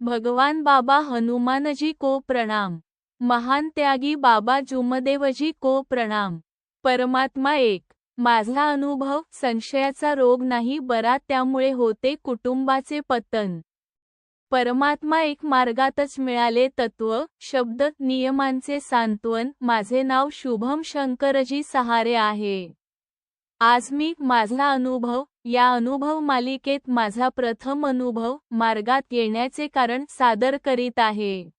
भगवान बाबा हनुमानजी को प्रणाम. महान त्यागी बाबा जुमदेवजी को प्रणाम. परमात्मा एक. माझा अनुभव संशयाचा रोग नाही बरा त्यामुळे होते कुटुंबाचे पतन. परमात्मा एक मार्गातच मिळाले तत्व शब्द नियमांचे सांत्वन. माझे नाव शुभम शंकरजी सहारे आहे. आज मी माझा अनुभव या अनुभव मालिकेत माझा प्रथम अनुभव मार्गात येण्याचे कारण सादर करीत आहे.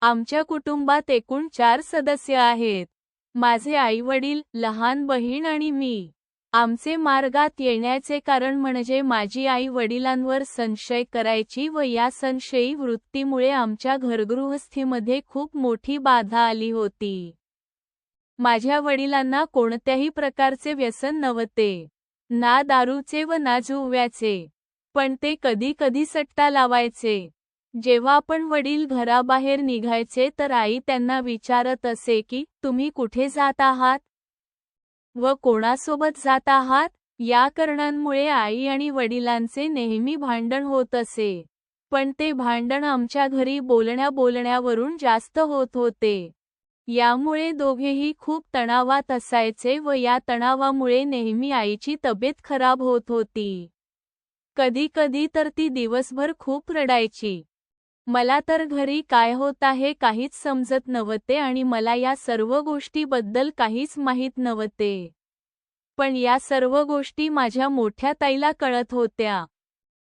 आमच्या कुटुंबात एकूण चार सदस्य आहेत. माझे आई वडील लहान बहीण आणि मी. आमचे मार्गात येण्याचे कारण म्हणजे माझी आई वडिलांवर संशय करायची व या संशयी वृत्तीमुळे आमच्या घरगृहस्थीमध्ये खूप मोठी बाधा आली होती. माझ्या वडिलांना कोणत्याही प्रकारचे व्यसन नव्हते. ना दारूचे व ना जुव्याचे. पण ते कधी कधी सट्टा लावायचे. जेव्हा आपण वडील घराबाहेर निघायचे तर आई त्यांना विचारत असे की तुम्ही कुठे जात आहात? व कोणासोबत जात आहात? या कारणांमुळे आई आणि वडिलांचे नेहमी भांडण होत असे. पण ते भांडण आमच्या घरी बोलण्या बोलण्यावरून जास्त होत होते. यामुळे दोघेही खूप तणावात असायचे व या तणावामुळे नेहमी आईची तब्येत खराब होत होती. कधी कधी तर ती दिवसभर खूप रडायची. मला तर घरी काय होत आहे काहीच समजत नव्हते आणि मला या सर्व गोष्टीबद्दल काहीच माहीत नव्हते. पण या सर्व गोष्टी माझ्या मोठ्या ताईला कळत होत्या.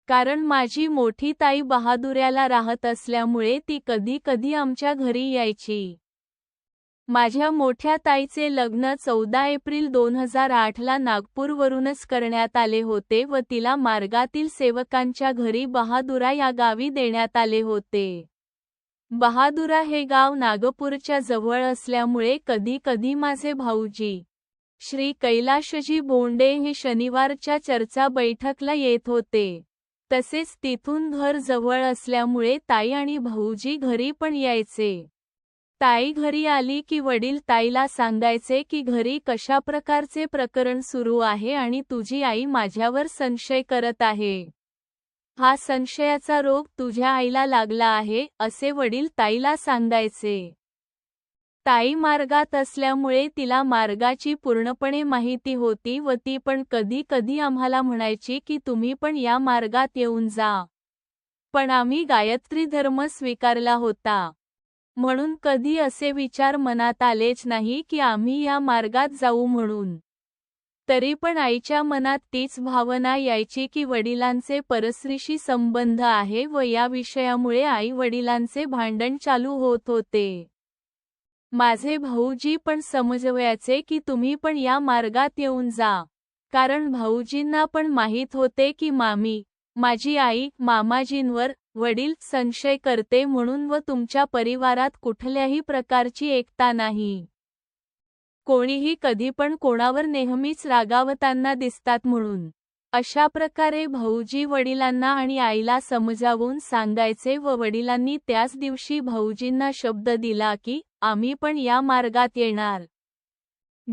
कारण माझी मोठी ताई बहादुऱ्याला राहत असल्यामुळे ती कधी कधी आमच्या घरी यायची. माझ्या मोठ्या ताईचे लग्न चौदा एप्रिल दोन हजार आठला नागपूरवरूनच करण्यात आले होते व तिला मार्गातील सेवकांच्या घरी बहादुरा या गावी देण्यात आले होते. बहादुरा हे गाव नागपूरच्या जवळ असल्यामुळे कधी कधी माझे भाऊजी श्री कैलाशजी बोंडे हे शनिवारच्या चर्चा बैठकला येत होते. तसेच तिथून घर जवळ असल्यामुळे ताई आणि भाऊजी घरी पण यायचे. ताई घरी आली की वडील ताईला सांगायचे की घरी कशा प्रकारचे प्रकरण सुरू आहे आणि तुझी आई माझ्यावर संशय करत आहे. हा संशयाचा रोग तुझ्या आईला लागला आहे असे वडील ताईला सांगायचे. ताई मार्गात असल्यामुळे तिला मार्गाची पूर्णपणे माहिती होती व ती पण कधी कधी आम्हाला म्हणायची की तुम्ही पण या मार्गात येऊन जा. पण आम्ही गायत्री धर्म स्वीकारला होता. म्हणून कधी असे विचार मनात आलेच नाही की आम्ही या मार्गात जाऊ म्हणून. तरी पण आईच्या मनात तीच भावना यायची की वडिलांचे परस्रीशी संबंध आहे व या विषयामुळे आई वडिलांचे भांडण चालू होत होते. माझे भाऊजी पण समजवायचे की तुम्ही पण या मार्गात येऊन जा. कारण भाऊजींना पण माहीत होते की मामी माझी आई मामाजींवर वडील संशय करते म्हणून व तुमच्या परिवारात कुठल्याही प्रकारची एकता नाही. कोणीही कधी पण कोणावर नेहमीच रागावताना दिसतात म्हणून. अशा प्रकारे भाऊजी वडिलांना आणि आईला समजावून सांगायचे व वडिलांनी त्याच दिवशी भाऊजींना शब्द दिला की आम्ही पण या मार्गात येणार.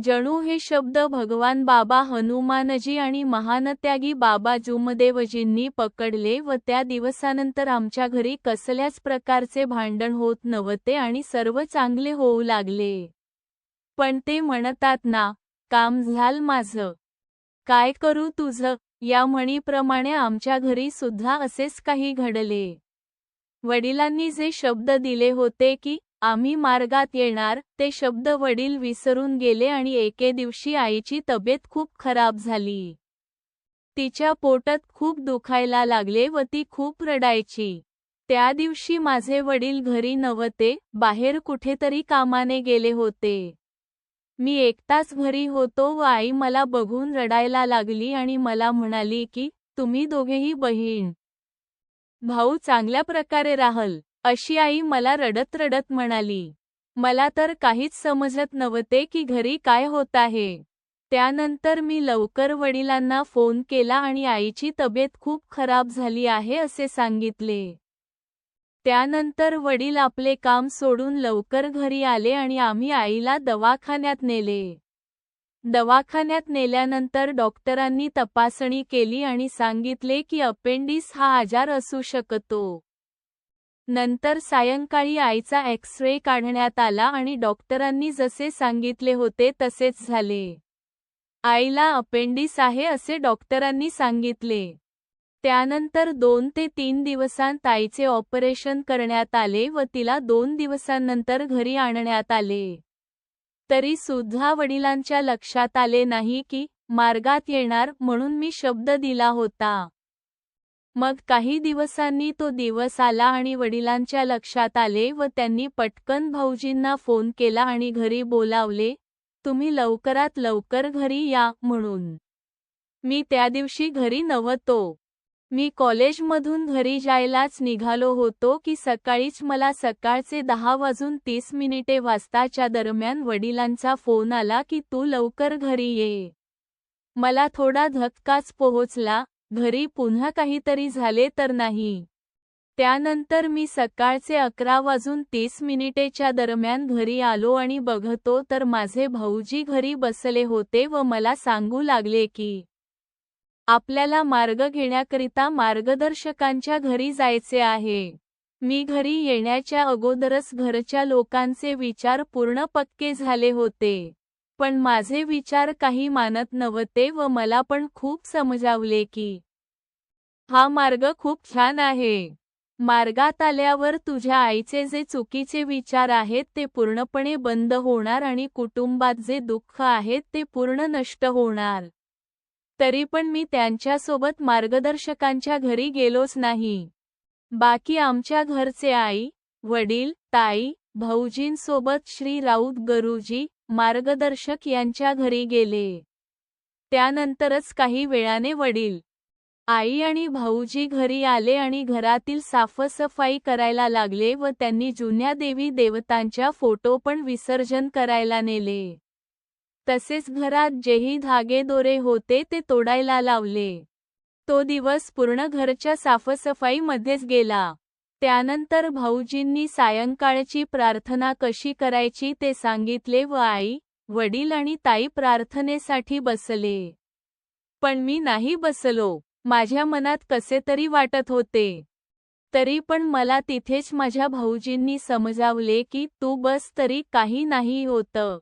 जणू हे शब्द भगवान बाबा हनुमानजी आणि महानत्यागी बाबा जुमदेवजींनी पकडले व त्या दिवसानंतर आमच्या घरी कसल्याच प्रकारचे भांडण होत नव्हते आणि सर्व चांगले होऊ लागले. पण ते म्हणतात ना काम झाल माझं. काय करू तुझं या म्हणीप्रमाणे आमच्या घरी सुद्धा असेच काही घडले. वडिलांनी जे शब्द दिले होते की आम्ही मार्गात येणार ते शब्द वडील विसरून गेले आणि एके दिवशी आईची तब्येत खूप खराब झाली. तिच्या पोटात खूप दुखायला लागले व ती खूप रडायची. त्या दिवशी माझे वडील घरी नव्हते बाहेर कुठेतरी कामाने गेले होते. मी एकटाच घरी होतो व आई मला बघून रडायला लागली आणि मला म्हणाली की तुम्ही दोघेही बहीण. भाऊ चांगल्या प्रकारे राहल. अशी आई मला रडत रडत म्हणाली. मला तर काहीच समजत नव्हते की घरी काय होत आहे. त्यानंतर मी लवकर वडिलांना फोन केला आणि आईची तब्येत खूप खराब झाली आहे असे सांगितले. त्यानंतर वडील आपले काम सोडून लवकर घरी आले आणि आम्ही आईला दवाखान्यात नेले. दवाखान्यात नेल्यानंतर डॉक्टरांनी तपासणी केली आणि सांगितले की अपेंडिस हा आजार असू शकतो. नंतर सायंकाळी आईचा एक्स रे काढण्यात आला आणि डॉक्टरांनी जसे सांगितले होते तसेच झाले. आईला अपेंडिस आहे असे डॉक्टरांनी सांगितले. त्यानंतर दोन ते तीन दिवसांत आईचे ऑपरेशन करण्यात आले व तिला दोन दिवसांनंतर घरी आणण्यात आले. तरी सुद्धा वडिलांच्या लक्षात आले नाही की मार्गात येणार म्हणून मी शब्द दिला होता. मग काही दिवसांनी तो दिवस आला आणि वडिलांच्या लक्षात आले व त्यांनी पटकन भाऊजींना फोन केला आणि घरी बोलावले तुम्ही लवकरात लवकर घरी या म्हणून. मी त्या दिवशी घरी नव्हतो. मी कॉलेजमधून घरी जायलाच निघालो होतो की सकाळीच मला सकाळचे दहा वाजून तीस मिनिटे वाजताच्या दरम्यान वडिलांचा फोन आला की तू लवकर घरी ये. मला थोडा धक्काच पोहोचला घरी पुन्हा काहीतरी झाले तर नाही. त्यानंतर मी सकाळचे अकरा वाजून तीस मिनिटेच्या दरम्यान घरी आलो आणि बघतो तर माझे भाऊजी घरी बसले होते व मला सांगू लागले की आपल्याला मार्ग घेण्याकरिता मार्गदर्शकांच्या घरी जायचे आहे. मी घरी येण्याच्या अगोदरच घरच्या लोकांचे विचार पूर्ण पक्के झाले होते. पण माझे विचार काही मानत नव्हते व मला पण खूप समजावले की हा मार्ग खूप छान आहे. मार्गात आल्यावर तुझ्या आईचे जे चुकीचे विचार आहेत ते पूर्णपणे बंद होणार आणि कुटुंबात जे दुःख आहेत ते पूर्ण नष्ट होणार. तरी पण मी त्यांच्यासोबत मार्गदर्शकांच्या घरी गेलोच नाही. बाकी आमच्या घरचे आई वडील ताई भाऊजींसोबत श्री राऊत गरुजी मार्गदर्शक यांच्या घरी गेले. त्यानंतरच काही वेळाने वडील आई आणि भाऊजी घरी आले आणि घरातील साफसफाई करायला लागले व त्यांनी जुन्या देवी देवतांच्या फोटो पण विसर्जन करायला नेले. तसेच घरात जेही धागे दोरे होते ते तोडायला लावले. तो दिवस पूर्ण घरच्या साफसफाईमध्येच गेला. त्यानंतर भाऊजींनी सायंकाळची प्रार्थना कशी करायची ते सांगितले व आई वडील आणि ताई प्रार्थनेसाठी बसले. पण मी नाही बसलो. माझ्या मनात कसे तरी वाटत होते. तरी पण मला तिथेच माझ्या भाऊजींनी समजावले की तू बस तरी काही नाही होतं.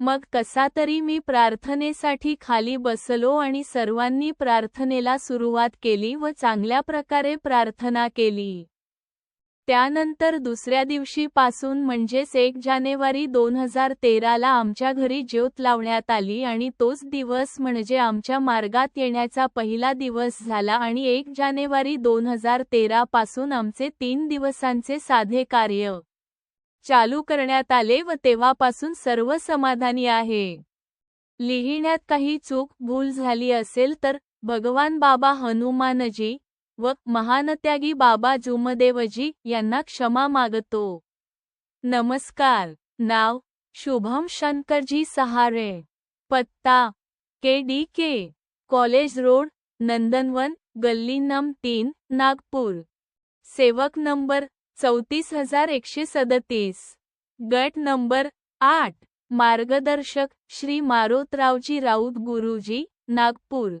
मग कसा तरी मी प्रार्थनेसाठी खाली बसलो आणि सर्वांनी प्रार्थनेला सुरुवात केली व चांगल्या प्रकारे प्रार्थना केली. त्यानंतर दुसऱ्या दिवशीपासून म्हणजेच एक जानेवारी दोन हजार तेराला आमच्या घरी ज्योत लावण्यात आली आणि तोच दिवस म्हणजे आमच्या मार्गात येण्याचा पहिला दिवस झाला आणि एक जानेवारी दोन हजार तेरा पासून आमचे तीन दिवसांचे साधे कार्य चालू करण्यात आले व तेव्हापासून सर्व समाधानी आहे. लिहिण्यात काही चूक भूल झाली असेल तर भगवान बाबा हनुमानजी व महानत्यागी बाबा जुमदेवजी यांना क्षमा मागतो. नमस्कार. नाव शुभम शंकरजी सहारे. पत्ता. K D K. College road Nandanvan गल्ली नम तीन नागपूर. सेवक नंबर चौतीस हजार एकशे सदतीस. गट नंबर आठ मार्गदर्शक श्री मारोतरावजी राऊत गुरुजी नागपूर.